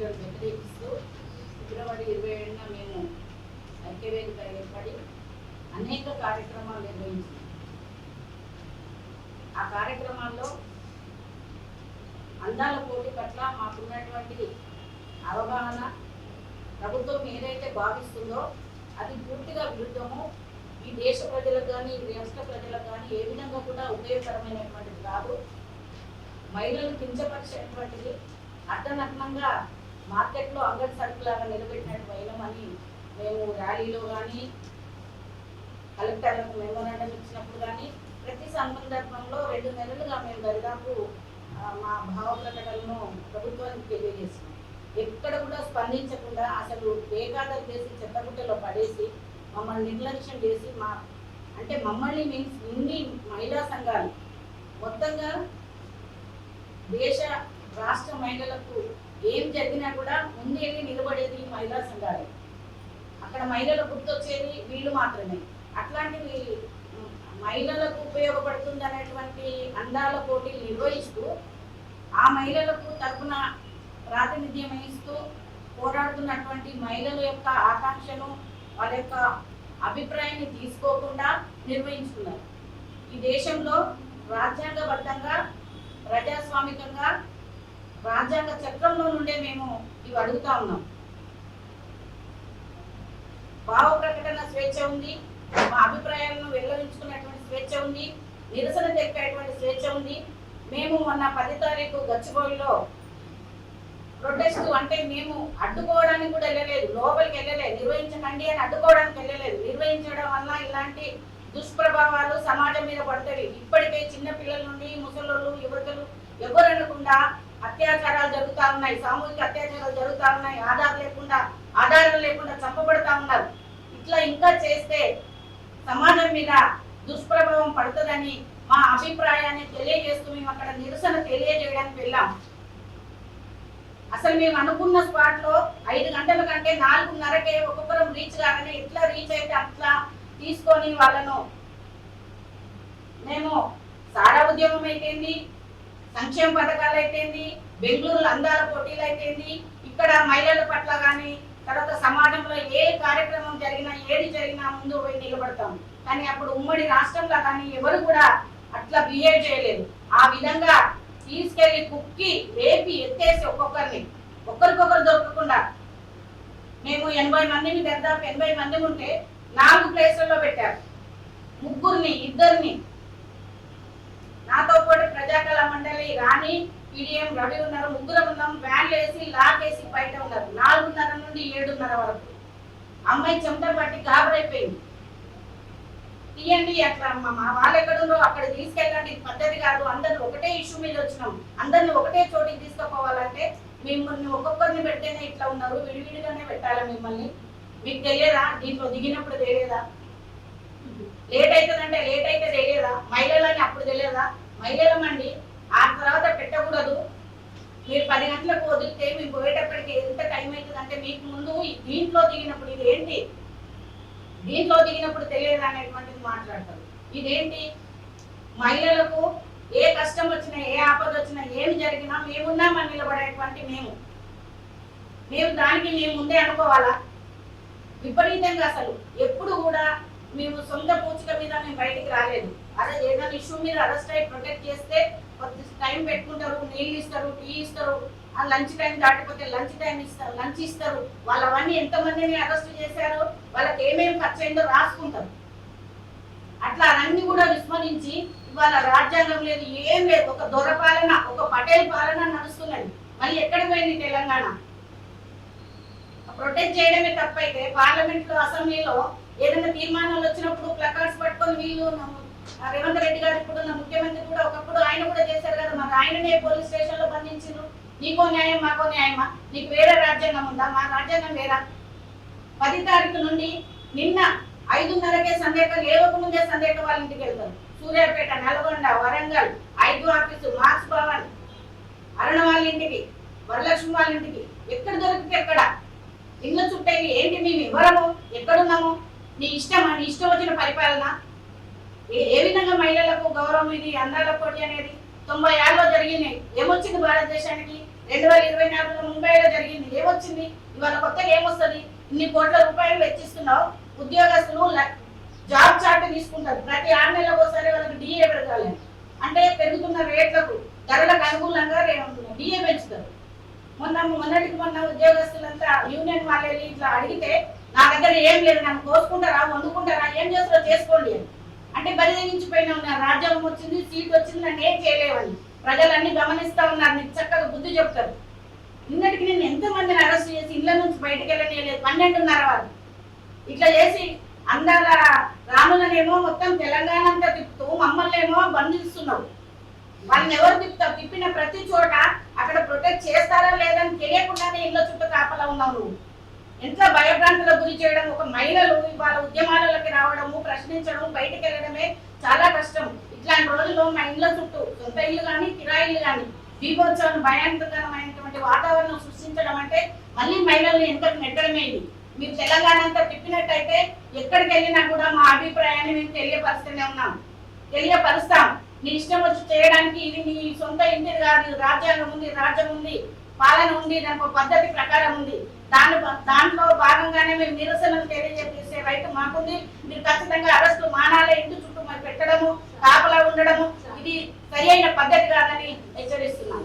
రౌడీలను వ్యతిరేకిస్తూ ఫిబ్రవరి ఇరవై ఏడున మేము ఐక్యవేదిక ఏర్పడి అనేక కార్యక్రమాలు నిర్వహించాం ఆ కార్యక్రమాల్లో అందాల పోటీ పట్ల మాకున్నటువంటి అవగాహన ప్రభుత్వం ఏదైతే భావిస్తుందో అది పూర్తిగా విరుద్ధము ఈ దేశ ప్రజలకు కానీ ఈ రాష్ట్ర ప్రజలకు కానీ ఏ విధంగా కూడా ఉపయోగకరమైనటువంటిది కాదు. మహిళలు కించపరిచేటువంటిది అర్థనగ్నంగా మార్కెట్లో అంగడి సరుకులాగా నిలబెట్టినట్టు అయినామని మేము ర్యాలీలో కానీ కలెక్టర్లకు మెమోరాండం ఇచ్చినప్పుడు కానీ ప్రతి సందర్భంలో రెండు నెలలుగా మేము దరిదాపు మా భావ ప్రకటనను ప్రభుత్వానికి తెలియజేస్తున్నాం. ఎక్కడ కూడా స్పందించకుండా అసలు బేకాదలు చేసి చెత్తగుట్టలో పడేసి మమ్మల్ని నిర్లక్ష్యం చేసి మా అంటే మమ్మల్ని మీన్స్ ఇన్ని మహిళా సంఘాలు మొత్తంగా దేశ రాష్ట్ర మహిళలకు ఏం జరిగినా కూడా ముందేది నిలబడేది మహిళా సంఘాలు. అక్కడ మహిళలు గుర్తొచ్చేది వీళ్ళు మాత్రమే. అట్లాంటివి మహిళలకు ఉపయోగపడుతుంది అనేటువంటి అందాల పోటీలు నిర్వహిస్తూ ఆ మహిళలకు తరపున ప్రాతినిధ్యం వహిస్తూ పోరాడుతున్నటువంటి మహిళల యొక్క ఆకాంక్షను వాళ్ళ యొక్క అభిప్రాయాన్ని తీసుకోకుండా నిర్వహించుకున్నారు. ఈ దేశంలో రాజ్యాంగబద్ధంగా ప్రజాస్వామికంగా రాజ్యాంగ చక్రంలో నుండే మేము ఇవి అడుగుతా ఉన్నాం. భావ ప్రకటన స్వేచ్ఛ ఉంది మా అభిప్రాయాలను వెల్లడించుకునేటువంటి స్వేచ్ఛ ఉంది నిరసన తెలిపేటువంటి స్వేచ్ఛ ఉంది. మేము మొన్న పది తారీఖు గచ్చిబౌలిలో ప్రొటెస్ట్ అంటే మేము అడ్డుకోవడానికి కూడా వెళ్ళలేదు లోపలికి వెళ్ళలేదు నిర్వహించకండి అని అడ్డుకోవడానికి వెళ్ళలేదు. నిర్వహించడం వల్ల ఇలాంటి దుష్ప్రభావాలు సమాజం మీద పడతాయి. ఇప్పటికే చిన్న పిల్లల నుండి ముసలోళ్ళు యువతలు ఎవరు అనకుండా అత్యాచారాలు జరుగుతూ ఉన్నాయి సామూహిక అత్యాచారాలు జరుగుతూ ఉన్నాయి ఆధారం లేకుండా ఆధారం లేకుండా చంపబడతా ఉన్నారు. ఇట్లా ఇంకా చేస్తే సమాజం మీద దుష్ప్రభావం పడుతుందని మా అభిప్రాయాన్ని తెలియజేస్తూ మేము అక్కడ నిరసన తెలియజేయడానికి వెళ్ళాం. అసలు మేము అనుకున్న స్పాట్లో ఐదు గంటల కంటే నాలుగున్నరకే ఒక్కొక్కరం రీచ్ కాగానే ఎట్లా రీచ్ అయితే అట్లా తీసుకొని వాళ్ళను మేము సారా ఉద్యమం అయితేంది సంక్షేమ పథకాలు అయితేంది బెంగళూరులో అందాల పోటీలు అయితేంది ఇక్కడ మహిళల పట్ల కానీ తర్వాత సమాజంలో ఏ కార్యక్రమం జరిగినా ఏది జరిగినా ముందు పోయి నిలబడతాం. కానీ అప్పుడు ఉమ్మడి రాష్ట్రంలో కానీ ఎవరు కూడా అట్లా బిహేవ్ చేయలేదు. ఆ విధంగా తీసుకెళ్ళి కుక్కి రేపి ఎత్తేసి ఒక్కొక్కరిని ఒక్కరికొకరు దొరకకుండా. మేము ఎనభై మందిని దాదాపు ఎనభై మంది ఉంటే నాలుగు ప్లేసుల్లో పెట్టారు. ముగ్గురిని ఇద్దరిని నాతో పాటు ప్రజాకళ మండలి రాణి పీడిఎం రవి ఉన్నారు. ముగ్గురు ఉన్నాం. వ్యాన్లు వేసి లాక్ వేసి బయట ఉన్నారు. నాలుగున్నర నుండి ఏడున్నర వరకు. అమ్మాయి చెమట పట్టి గాబరైపోయింది. తీయండి అట్లా మా మా వాళ్ళు ఎక్కడుందో అక్కడ తీసుకెళ్ళండి. ఇది పద్ధతి కాదు. అందరిని ఒకటే ఇష్యూ మీద వచ్చినాం. అందరిని ఒకటే చోటికి తీసుకుపోవాలంటే మిమ్మల్ని ఒక్కొక్కరిని పెడితేనే ఇట్లా ఉన్నారు. విడివిడిగానే పెట్టాలా మిమ్మల్ని? మీకు తెలియదా? దీంట్లో దిగినప్పుడు తెలియదా? లేట్ అవుతుందంటే లేట్ అయితే తెలియదా? మహిళలని తెలియదా? మహిళలమండి ఆ తర్వాత పెట్టకూడదు. మీరు పది గంటలకు వదిలితే మీరు పోయేటప్పటికి ఎంత టైం అవుతుంది అంటే మీకు ముందు దీంట్లో దిగినప్పుడు ఇది ఏంటి దీంట్లో దిగినప్పుడు తెలియదు అనేటువంటిది మాట్లాడతారు. ఇదేంటి? మహిళలకు ఏ కష్టం వచ్చినా ఏ ఆపద వచ్చినా ఏమి జరిగినా మేమున్నామని నిలబడేటువంటి మేము? మేము దానికి మేము ముందే అనుకోవాలా? విపరీతంగా అసలు. ఎప్పుడు కూడా మేము సొంత పూచిక మీద మేము బయటికి రాలేదు. అదే ఏదైనా ఇష్యూ మీద అరెస్ట్ అయ్యి ప్రొటెక్ట్ చేస్తే కొద్ది టైం పెట్టుకుంటారు నీళ్ళు ఇస్తారు టీ ఇస్తారు ఆ లంచ్ టైం దాటిపోతే లంచ్ టైం ఇస్తారు లంచ్ ఇస్తారు. వాళ్ళవన్నీ ఎంతమందిని అరెస్ట్ చేశారో? వాళ్ళకి ఏమేమి ఖర్చు అయిందో రాసుకుంటారు. అట్లా అన్ని కూడా విస్మరించి ఇవాళ రాజ్యాంగం లేదు ఏం లేదు. ఒక దొర పాలన ఒక పటేల్ పాలన నడుస్తుందండి. మళ్ళీ ఎక్కడ పోయింది తెలంగాణ? ప్రొటెక్ట్ చేయడమే తప్పైతే పార్లమెంట్లో అసెంబ్లీలో ఏదైనా తీర్మానాలు వచ్చినప్పుడు ప్లకార్డ్స్ పట్టుకొని వీళ్ళు రేవంత్ రెడ్డి గారు ఇప్పుడు ఉన్న ముఖ్యమంత్రి కూడా ఒకప్పుడు ఆయన కూడా చేశారు కదా మరి ఆయననే పోలీస్ స్టేషన్లో బంధించారు నీకో న్యాయం మాకో న్యాయమా? నీకు వేరే రాజ్యాంగం ఉందా? మా రాజ్యాంగం వేరా? పది తారీఖు నుండి నిన్న ఐదున్నరకే సందేక లేవక ముందే సందేక వాళ్ళ ఇంటికి వెళ్తారు. సూర్యాపేట నల్గొండ వరంగల్ ఐదు ఆఫీసు మార్క్స్ భవన్ అరుణ వాళ్ళ ఇంటికి వరలక్ష్మి వాళ్ళ ఇంటికి. ఎక్కడ దొరికితే ఎక్కడ? ఇళ్ళ చుట్టేవి ఏంటి మేము ఎవరము? ఎక్కడున్నాము? నీ ఇష్టమా? నీ ఇష్టం వచ్చిన పరిపాలన? ఏ విధంగా మహిళలకు గౌరవం ఇది అందాల పోటీ అనేది? తొంభై ఆరులో జరిగినాయి ఏమొచ్చింది భారతదేశానికి? రెండు వేల ఇరవై నాలుగులో ముంబైలో జరిగింది. ఏమొచ్చింది? ఇవాళ కొత్తగా ఏమొస్తుంది? ఇన్ని కోట్ల రూపాయలు వెచ్చిస్తున్నావు. ఉద్యోగస్తులు జాబ్ చార్ట్ తీసుకుంటారు. ప్రతి ఆరు నెలలకు ఒకసారి వాళ్ళకి డిఏ పెరగాలి. అంటే పెరుగుతున్న రేట్లకు ధరలకు అనుకూలంగా డిఏ పెంచుతారు. మొన్న మొన్నటికి మొన్న ఉద్యోగస్తులంతా యూనియన్ వాళ్ళు ఇట్లా అడిగితే నా దగ్గర ఏం లేదు నన్ను కోసుకుంటారా వండుకుంటారా ఏం చేస్తారో చేసుకోండి అని. అంటే బరిదగించిపోయిన ఉన్నారు రాజ్యాంగం వచ్చింది సీట్ వచ్చింది నన్ను ఏం చేయలేవని. ప్రజలన్నీ గమనిస్తా ఉన్నారు నీకు చక్కగా బుద్ధి చెప్తారు. నిన్నటికి నేను ఎంతమందిని అరెస్ట్ చేసి ఇళ్ళ నుంచి బయటకు వెళ్ళలేదు పన్నెండున్నర వాళ్ళు ఇట్లా చేసి అందాల రాములనేమో మొత్తం తెలంగాణ అంతా తిప్పుతూ మమ్మల్ని ఏమో బంధిస్తున్నావు. వాళ్ళని ఎవరు తిప్పుతావు తిప్పిన ప్రతి చోట అక్కడ ప్రొటెక్ట్ చేస్తారా లేదని తెలియకుండానే ఇళ్ళ చుట్టూ కాపలా ఉన్నావు నువ్వు. ఎంత భయభ్రాంతుల గురి చేయడం ఒక మహిళలు ఇవాళ ఉద్యమాలలోకి ప్రశ్నించడం బయటకు వెళ్ళడమే చాలా కష్టం. ఇట్లాంటి రోజుల్లో మా ఇళ్ళ చుట్టూ సొంత ఇల్లు కానీ కిరాయిల్లు కానీ దీపోత్సవం భయంకరమైనటువంటి వాతావరణం సృష్టించడం అంటే మళ్ళీ మహిళల్ని ఎంతకు నెట్టడమేది మీరు తెలంగాణ అంతా తిప్పినట్టయితే ఎక్కడికి వెళ్ళినా కూడా మా అభిప్రాయాన్ని మేము తెలియపరుస్తూనే ఉన్నాం. తెలియపరుస్తాం. నీ ఇష్టం వచ్చి చేయడానికి ఇది నీ సొంత ఇంటిది కాదు రాజ్యాంగం ఉంది రాజ్యం ఉంది. పాలన ఉంది దానికి ఒక పద్ధతి ప్రకారం ఉంది. దాని దాంట్లో భాగంగానే మేము నిరసనలు తెలియజేసే రైతు మాకుంది. మీరు ఖచ్చితంగా అరెస్టు మానాలే ఇంటి చుట్టూ మరి పెట్టడము కాపలా ఉండడము ఇది సరి పద్ధతి కాదని హెచ్చరిస్తున్నాను